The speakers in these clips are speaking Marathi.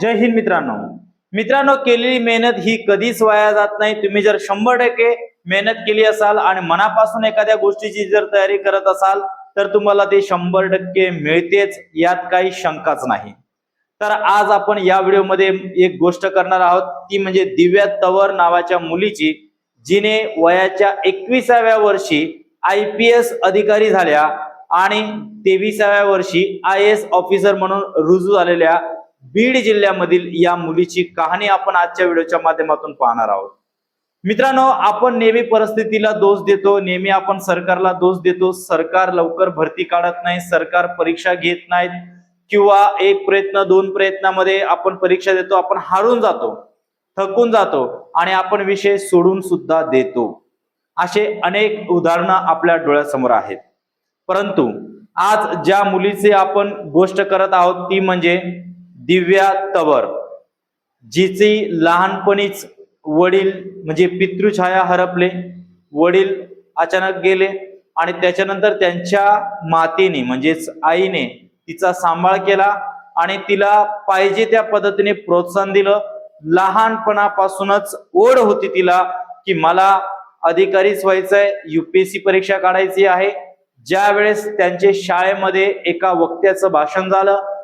जय हिंद मित्रांनो. मित्रांनो केलेली मेहनत ही कधीच वाया जात नाही. तुम्ही जर शंभर टक्के मेहनत केली असाल आणि मनापासून एखाद्या गोष्टीची जर तयारी करत असाल तर तुम्हाला ते शंभर टक्के मिळतेच यात काही शंकाच नाही. तर आज आपण या व्हिडिओमध्ये एक गोष्ट करणार आहोत. ती म्हणजे दिव्या तवर नावाच्या मुलीची जिने वयाच्या एकविसाव्या वर्षी आय पी एस अधिकारी झाल्या आणि तेविसाव्या वर्षी आय एस ऑफिसर म्हणून रुजू झालेल्या बीड जिल्ह्यामधील या मुलीची कहाणी आपण आजच्या व्हिडिओच्या माध्यमातून पाहणार आहोत. मित्रांनो आपण नेहमी परिस्थितीला दोष देतो नेहमी आपण सरकारला दोष देतो. सरकार लवकर भरती काढत नाही सरकार परीक्षा घेत नाहीत किंवा एक प्रयत्न दोन प्रयत्नामध्ये आपण परीक्षा देतो आपण हारून जातो थकून जातो आणि आपण विषय सोडून सुद्धा देतो. असे अनेक उदाहरणं आपल्या डोळ्यासमोर आहेत. परंतु आज ज्या मुलीचे आपण गोष्ट करत आहोत ती म्हणजे दिव्या तवर जिची लहानपणीच वडील म्हणजे पितृछाया हरपले वडील अचानक गेले आणि त्याच्यानंतर त्यांच्या मातेने म्हणजेच आईने तिचा सांभाळ केला आणि तिला पाहिजे त्या पद्धतीने प्रोत्साहन दिलं. लहानपणापासूनच ओढ होती तिला की मला अधिकारीच व्हायचंय युपीएससी परीक्षा काढायची आहे. ज्या वेळेस त्यांचे शाळेमध्ये एका वक्त्याचं भाषण झालं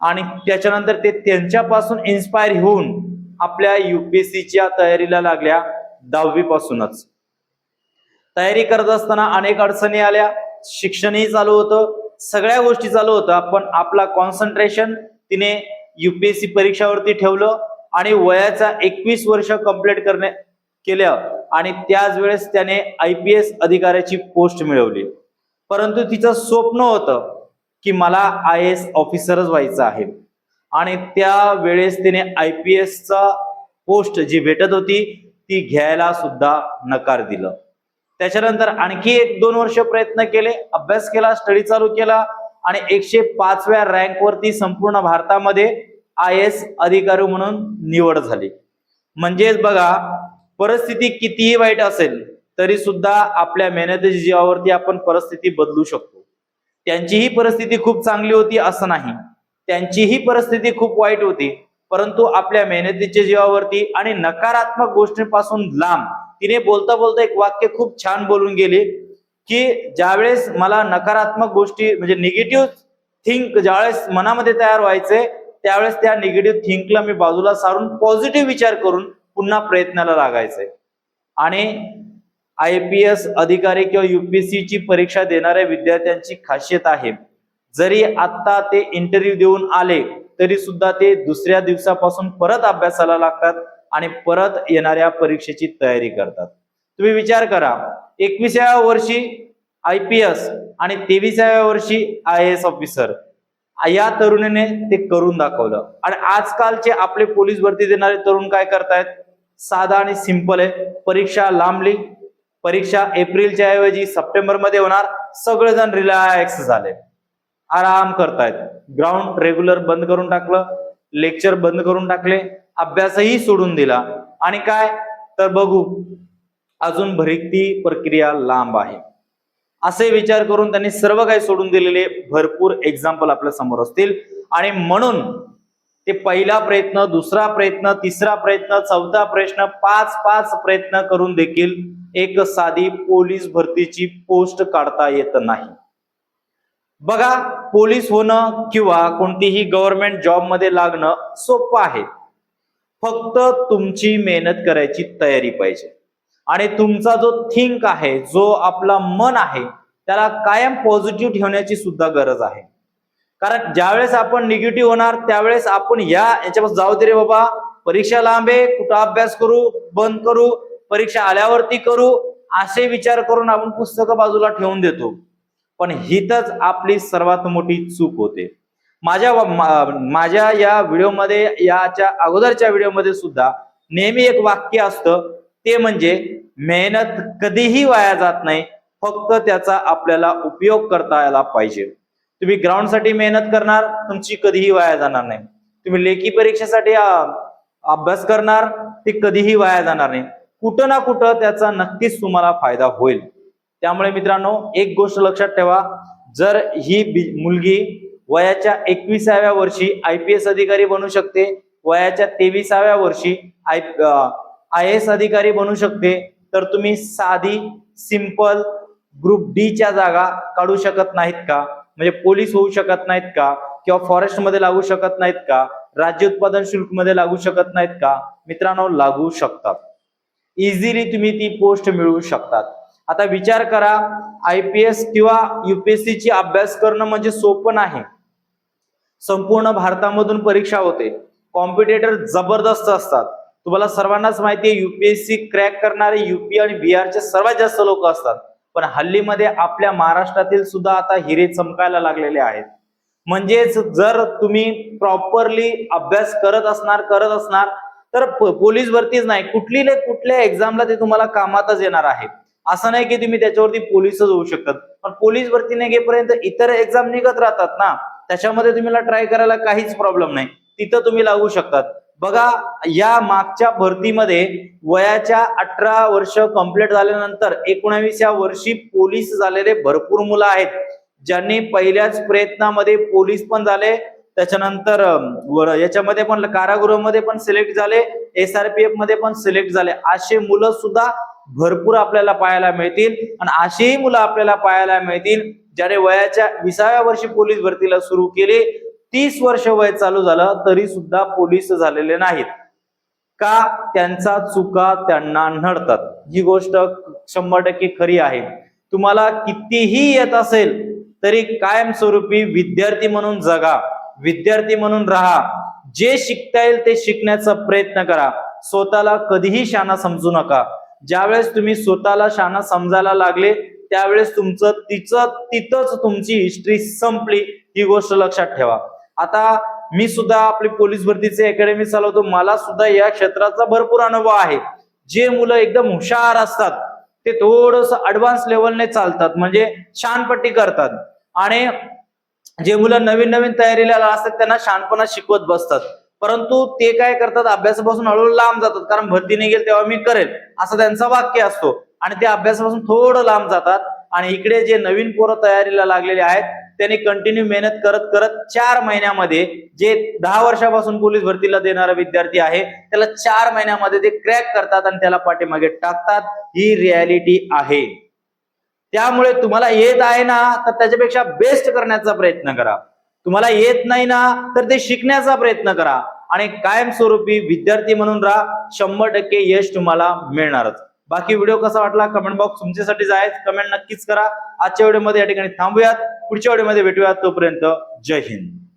आणि त्याच्यानंतर ते त्यांच्यापासून इन्स्पायर होऊन आपल्या युपीएससीच्या तयारीला लागल्या दहावी पासूनच तयारी करत असताना अनेक अडचणी आल्या. शिक्षणही चालू होतं. सगळ्या गोष्टी चालू होत्या पण आपला कॉन्सन्ट्रेशन तिने युपीएससी परीक्षावरती ठेवलं आणि वयाचा एकवीस वर्ष कंप्लीट करणे केलं. आणि त्याच वेळेस त्याने आय पी एस अधिकाऱ्याची पोस्ट मिळवली. परंतु तिचं स्वप्न होतं की मला आय एस ऑफिसरच व्हायचं आहे. आणि त्या वेळेस तिने आय पी एसचा पोस्ट जी भेटत होती ती घ्यायला सुद्धा नकार दिलं. त्याच्यानंतर आणखी एक दोन वर्ष प्रयत्न केले अभ्यास केला स्टडी चालू केला आणि एकशे पाचव्या रँकवरती संपूर्ण भारतामध्ये आय एस अधिकारी म्हणून निवड झाली. म्हणजेच बघा परिस्थिती कितीही वाईट असेल तरी सुद्धा आपल्या मेहनतीच्या जीवावरती आपण परिस्थिती बदलू शकतो. त्यांचीही परिस्थिती खूप चांगली होती असं नाही. त्यांचीही परिस्थिती खूप वाईट होती. परंतु आपल्या मेहनतीच्या जीवावरती आणि नकारात्मक गोष्टींपासून लांब तिने बोलता बोलता एक वाक्य खूप छान बोलून गेले की ज्यावेळेस मला नकारात्मक गोष्टी म्हणजे निगेटिव्ह थिंक ज्यावेळेस मनामध्ये तयार व्हायचे त्यावेळेस त्या निगेटिव्ह थिंकला मी बाजूला सारून पॉझिटिव्ह विचार करून पुन्हा प्रयत्नाला लागायचंय आणि आय पी एस अधिकारी किंवा युपीएससी ची परीक्षा देणाऱ्या विद्यार्थ्यांची खासियत आहे. जरी आता ते इंटरव्ह्यू देऊन आले तरी सुद्धा ते दुसऱ्या दिवसापासून परत अभ्यासाला लागतात आणि परत येणाऱ्या परीक्षेची तयारी करतात. तुम्ही विचार करा एकविसाव्या वर्षी आय पी एस आणि तेविसाव्या वर्षी आय एस ऑफिसर या तरुणीने ते करून दाखवलं. आणि आजकालचे आपले पोलीस भरती देणारे तरुण काय करतायत? साधा आणि सिंपल आहे परीक्षा लांबली परीक्षा एप्रिलच्या ऐवजी सप्टेंबरमध्ये होणार. सगळेजण रिलॅक्स झाले. आराम करतायत. ग्राउंड रेग्युलर बंद करून टाकलं. लेक्चर बंद करून टाकले. अभ्यासही सोडून दिला. आणि काय? तर बघू. अजून भरती प्रक्रिया लांब आहे. असे विचार करून त्यांनी सर्व काही सोडून दिलेले. भरपूर एक्झाम्पल आपल्यासमोर असतील. आणि म्हणून ते पहिला प्रयत्न दुसरा प्रयत्न तिसरा प्रयत्न चौथा प्रश्न पाच पाच प्रयत्न करून देखील एक साधी पोलीस भरतीची पोस्ट काढता येत नाही. बघा पोलीस होणं किंवा कोणतीही गव्हर्नमेंट जॉबमध्ये लागणं सोपं आहे. फक्त तुमची मेहनत करायची तयारी पाहिजे. आणि तुमचा जो थिंक आहे जो आपला मन आहे त्याला कायम पॉझिटिव्ह ठेवण्याची सुद्धा गरज आहे. कारण ज्यावेळेस आपण निगेटिव्ह होणार त्यावेळेस आपण या याच्यापासून जाऊ दे रे बाबा. परीक्षा लांब आहे कुठं अभ्यास करू बंद करू परीक्षा आल्यावरती करू असे विचार करून आपण पुस्तकं बाजूला ठेवून देतो. पण हीतच आपली सर्वात मोठी चूक होते. माझ्या माझ्या या व्हिडिओमध्ये याच्या अगोदरच्या व्हिडिओमध्ये सुद्धा नेहमी एक वाक्य असतं. ते म्हणजे मेहनत कधीही वाया जात नाही फक्त त्याचा आपल्याला उपयोग करता यायला पाहिजे. तुम्ही ग्राउंडसाठी मेहनत करणार तुमची कधीही वाया जाणार नाही. तुम्ही लेखी परीक्षेसाठी अभ्यास करणार ती कधीही वाया जाणार नाही. कुठं ना कुठं त्याचा नक्कीच तुम्हाला फायदा होईल. त्यामुळे मित्रांनो एक गोष्ट लक्षात ठेवा. जर ही बी- मुलगी वयाच्या एकविसाव्या वर्षी आय पी एस अधिकारी बनू शकते वयाच्या तेविसाव्या वर्षी आय आय एस अधिकारी बनू शकते तर तुम्ही साधी सिंपल ग्रुप डी च्या जागा काढू शकत नाहीत का? म्हणजे पोलीस होऊ शकत नाहीत का? किंवा फॉरेस्टमध्ये लागू शकत नाहीत का? राज्य उत्पादन शुल्कमध्ये लागू शकत नाहीत का? मित्रांनो लागू शकतात. इझिली तुम्ही ती पोस्ट मिळवू शकतात. आता विचार करा आय पी एस किंवा युपीएससी ची अभ्यास करणं म्हणजे सोपं नाही. संपूर्ण भारतामधून परीक्षा होते. कॉम्पिटेटर जबरदस्त असतात. तुम्हाला सर्वांनाच माहिती आहे युपीएससी क्रॅक करणारे युपी आणि बिहारचे सर्वात जास्त लोक असतात. पण हल्लीमध्ये आपल्या महाराष्ट्रातील सुद्धा आता हिरे चमकायला लागलेले आहेत. म्हणजेच जर तुम्ही प्रॉपरली अभ्यास करत असणार करत असणार तर पोलीस भरतीच नाही. कुठली ना कुठल्या एक्झामला ते तुम्हाला कामातच येणार आहे. असं नाही की तुम्ही त्याच्यावरती पोलीसच होऊ शकतात. पण पोलीस भरती नाही घेपर्यंत इतर एक्झाम निघत राहतात ना त्याच्यामध्ये तुम्हाला ट्राय करायला काहीच प्रॉब्लेम नाही. तिथं तुम्ही लागू शकतात. बघा या मागच्या भरतीमध्ये वयाच्या अठरा वर्ष कंप्लीट झाल्यानंतर एकोणावीसच्या वर्षी पोलीस झालेले भरपूर मुलं आहेत. ज्यांनी पहिल्याच प्रयत्नामध्ये पोलीस पण झाले त्याच्यानंतर वर- याच्यामध्ये पण कारागृहामध्ये पण सिलेक्ट झाले एसआरपीएफमध्ये पण सिलेक्ट झाले. असे मुलं सुद्धा भरपूर आपल्याला पाहायला मिळतील आणि अशीही मुलं आपल्याला पाहायला मिळतील ज्याने वयाच्या विसाव्या वर्षी पोलीस भरतीला सुरू केले. तीस वर्ष वय चालू झालं तरी सुद्धा पोलीस झालेले नाहीत. का? त्यांचा चुका त्यांना नडतात. ही गोष्ट शंभर टक्के खरी आहे. तुम्हाला कितीही येत असेल तरी कायमस्वरूपी विद्यार्थी म्हणून जगा. विद्यार्थी म्हणून राहा. जे शिकता येईल ते शिकण्याचा प्रयत्न करा. स्वतःला कधीही शाना समजू नका. ज्यावेळेस तुम्ही स्वतःला शाना समजायला लागले त्यावेळेस तुमचं तिचं तिथंच तुमची हिस्ट्री संपली ही गोष्ट लक्षात ठेवा. आता मी सुद्धा आपली पोलीस भरतीचे अकॅडमी चालवतो. मला सुद्धा या क्षेत्राचा भरपूर अनुभव आहे. जे मुलं एकदम हुशार असतात ते थोडस ऍडव्हान्स लेवलने चालतात. म्हणजे शानपट्टी करतात. आणि जे मुलं नवीन नवीन तयारीला असतात त्यांना शानपणा शिकवत बसतात. परंतु ते काय करतात अभ्यासापासून हळूहळू लांब जातात. कारण भरती निघेल तेव्हा मी करेल असं त्यांचं वाक्य असतो. आणि ते अभ्यासापासून थोडं लांब जातात. आणि इकडे जे नवीन पोरं तयारीला लागलेले आहेत त्यांनी कंटिन्यू मेहनत करत करत चार महिन्यामध्ये जे दहा वर्षापासून पोलीस भरतीला देणारा विद्यार्थी आहे त्याला चार महिन्यामध्ये ते क्रॅक करतात आणि त्याला पाठीमागे टाकतात. ही रियालिटी आहे. त्यामुळे तुम्हाला येत आहे ना तर त्याच्यापेक्षा बेस्ट करण्याचा प्रयत्न करा. तुम्हाला येत नाही ना तर ते शिकण्याचा प्रयत्न करा. आणि कायमस्वरूपी विद्यार्थी म्हणून राहा शंभर टक्के यश तुम्हाला मिळणारच. बाकी व्हिडिओ कसा वाटला कमेंट बॉक्स तुमच्यासाठीच आहे कमेंट नक्कीच करा. आजच्या व्हिडिओमध्ये या ठिकाणी थांबूयात. पुढच्या व्हिडिओमध्ये भेटूयात तोपर्यंत. जय हिंद.